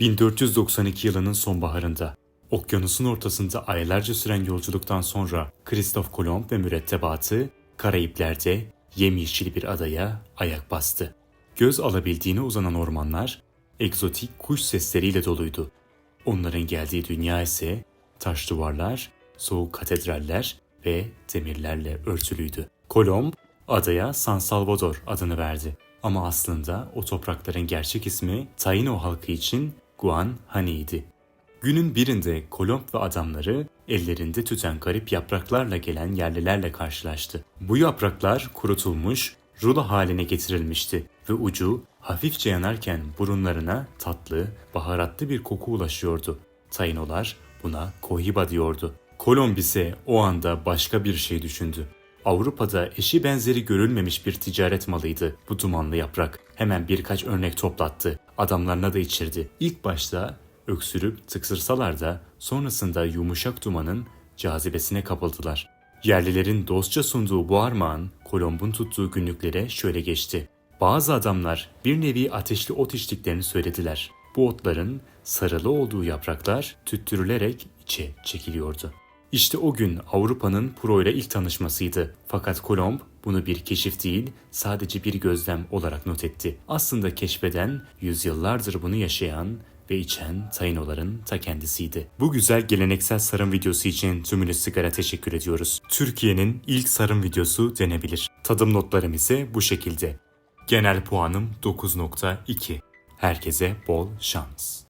1492 yılının sonbaharında okyanusun ortasında aylarca süren yolculuktan sonra Kristof Kolomb ve mürettebatı Karayipler'de yemyeşil bir adaya ayak bastı. Göz alabildiğine uzanan ormanlar egzotik kuş sesleriyle doluydu. Onların geldiği dünya ise taş duvarlar, soğuk katedraller ve demirlerle örtülüydü. Kolomb adaya San Salvador adını verdi. Ama aslında o toprakların gerçek ismi Taino halkı için Guanhani'ydi. Günün birinde Kolomb ve adamları ellerinde tüten garip yapraklarla gelen yerlilerle karşılaştı. Bu yapraklar kurutulmuş, rulo haline getirilmişti ve ucu hafifçe yanarken burunlarına tatlı, baharatlı bir koku ulaşıyordu. Tainolar buna kohiba diyordu. Kolomb ise o anda başka bir şey düşündü. Avrupa'da eşi benzeri görülmemiş bir ticaret malıydı bu dumanlı yaprak. Hemen birkaç örnek toplattı. Adamlarına da içirdi. İlk başta öksürüp tıksırsalar da sonrasında yumuşak dumanın cazibesine kapıldılar. Yerlilerin dostça sunduğu bu armağan Kolomb'un tuttuğu günlüklere şöyle geçti. Bazı adamlar bir nevi ateşli ot içtiklerini söylediler. Bu otların sarılı olduğu yapraklar tüttürülerek içe çekiliyordu. İşte o gün Avrupa'nın Pro ile ilk tanışmasıydı. Fakat Kolomb bunu bir keşif değil, sadece bir gözlem olarak not etti. Aslında keşfeden, yüzyıllardır bunu yaşayan ve içen Tainoların ta kendisiydi. Bu güzel geleneksel sarım videosu için tümünü sigara teşekkür ediyoruz. Türkiye'nin ilk sarım videosu denebilir. Tadım notlarım ise bu şekilde. Genel puanım 9.2. Herkese bol şans.